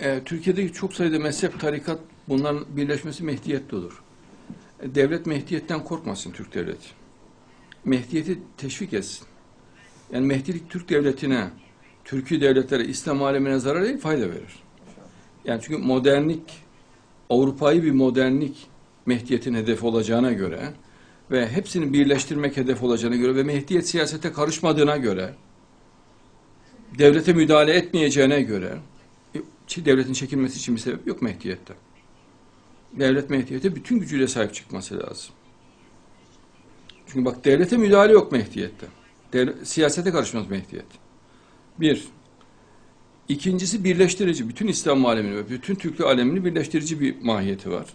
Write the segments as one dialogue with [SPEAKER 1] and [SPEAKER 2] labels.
[SPEAKER 1] e, Türkiye'deki çok sayıda mezhep, tarikat bunların birleşmesi Mehdiyet'te olur. E, devlet Mehdiyet'ten korkmasın Türk devleti. Mehdiyet'i teşvik etsin. Yani Mehdilik Türk devletine, Türkiye devletlere, İslam alemine zarar değil, fayda verir. Yani çünkü modernlik, Avrupa'yı bir modernlik Mehdiyet'in hedefi olacağına göre ve hepsini birleştirmek hedef olacağına göre ve Mehdiyet siyasete karışmadığına göre, devlete müdahale etmeyeceğine göre, devletin çekilmesi için bir sebep yok Mehdiyet'te. Devlet Mehdiyet'e bütün gücüyle sahip çıkması lazım. Çünkü bak devlete müdahale yok Mehdiyet'te. Devlet, siyasete karışmaz Mehdiyet. Bir. İkincisi birleştirici. Bütün İslam alemini ve bütün Türklü alemini birleştirici bir mahiyeti var.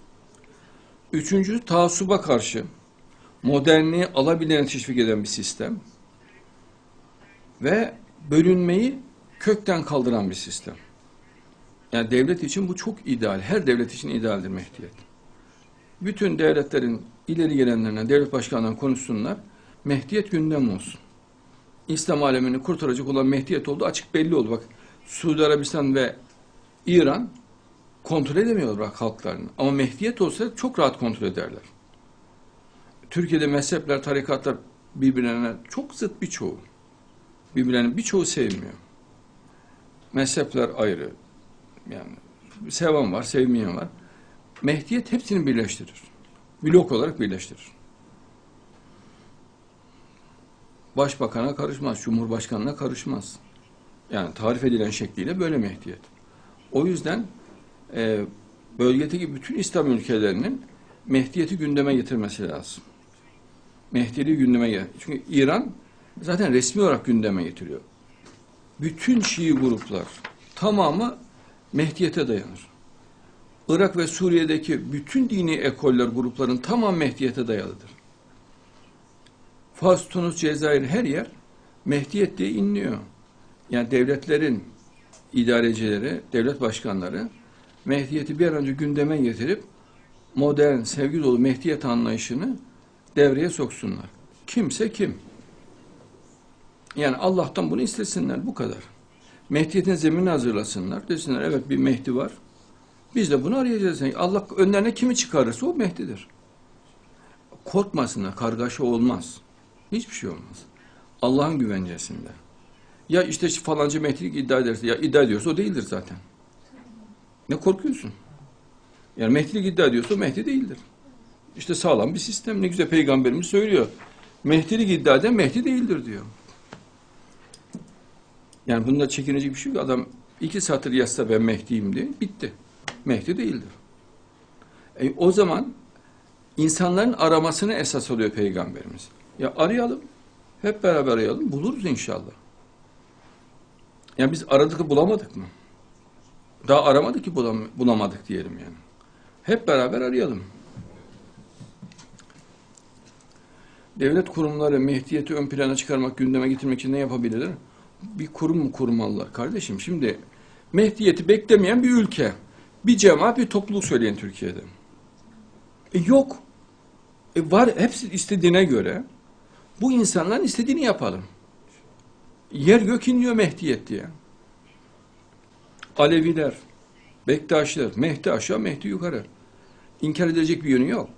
[SPEAKER 1] Üçüncüsü taassuba karşı modernliği alabilene teşvik eden bir sistem. Ve bölünmeyi kökten kaldıran bir sistem. Yani devlet için bu çok ideal. Her devlet için idealdir Mehdiyet. Bütün devletlerin ileri gelenlerine, devlet başkanlarına konuşsunlar. Mehdiyet gündem olsun. İslam alemini kurtaracak olan Mehdiyet oldu. Açık belli oldu. Bak Suudi Arabistan ve İran kontrol edemiyorlar bak halklarını. Ama Mehdiyet olsa çok rahat kontrol ederler. Türkiye'de mezhepler, tarikatlar birbirlerine çok zıt birçoğu. Birbirlerinin birçoğu sevmiyor. Mezhepler ayrı. Yani seven var, sevmeyen var. Mehdiyet hepsini birleştirir. Blok olarak birleştirir. Başbakana karışmaz, Cumhurbaşkanına karışmaz. Yani tarif edilen şekliyle böyle Mehdiyet. O yüzden e, bölgedeki bütün İslam ülkelerinin Mehdiyeti gündeme getirmesi lazım. Mehdiliği gündeme getir. Çünkü İran zaten resmi olarak gündeme getiriyor. Bütün Şii gruplar tamamı Mehdiyete dayanır. Irak ve Suriye'deki bütün dini ekoller, grupların tamam Mehdiyete dayalıdır. Fas, Tunus, Cezayir her yer Mehdiyet diye inliyor. Yani devletlerin idarecileri, devlet başkanları Mehdiyeti bir an önce gündeme getirip modern, sevgi dolu Mehdiyet anlayışını devreye soksunlar. Kimse kim? Yani Allah'tan bunu istesinler bu kadar. Mehdiyet'in zeminini hazırlasınlar. Desinler evet bir Mehdi var. Biz de bunu arayacağız. Allah önlerine kimi çıkarırsa o Mehdi'dir. Korkmasınlar. Kargaşa olmaz. Hiçbir şey olmaz. Allah'ın güvencesinde. Ya işte falanca Mehdilik iddia ederse ya iddia ediyorsa o değildir zaten. Ne korkuyorsun? Yani Mehdilik iddia ediyorsa Mehdi değildir. İşte sağlam bir sistem. Ne güzel peygamberimiz söylüyor. Mehdilik iddia eden Mehdi değildir diyor. Yani bunda çekinecek bir şey yok. Adam iki satır yazsa ben Mehdi'yim diye bitti. Mehdi değildir. E, o zaman insanların aramasını esas alıyor peygamberimiz. Ya arayalım. Hep beraber arayalım. Buluruz inşallah. Yani biz aradık bulamadık mı? Daha aramadık ki bulam bulamadık diyelim yani. Hep beraber arayalım. Devlet kurumları Mehdiyeti ön plana çıkarmak, gündeme getirmek için ne yapabilirler? Bir kurum mu kurmalılar kardeşim? Şimdi Mehdiyeti beklemeyen bir ülke, bir cemaat, bir topluluk söyleyen Türkiye'de. E yok. E var hepsi istediğine göre. Bu insanların istediğini yapalım. Yer gök inliyor Mehdiyet diye. Aleviler, Bektaşiler, Mehdi aşağı, Mehdi yukarı. İnkar edilecek bir yönü yok.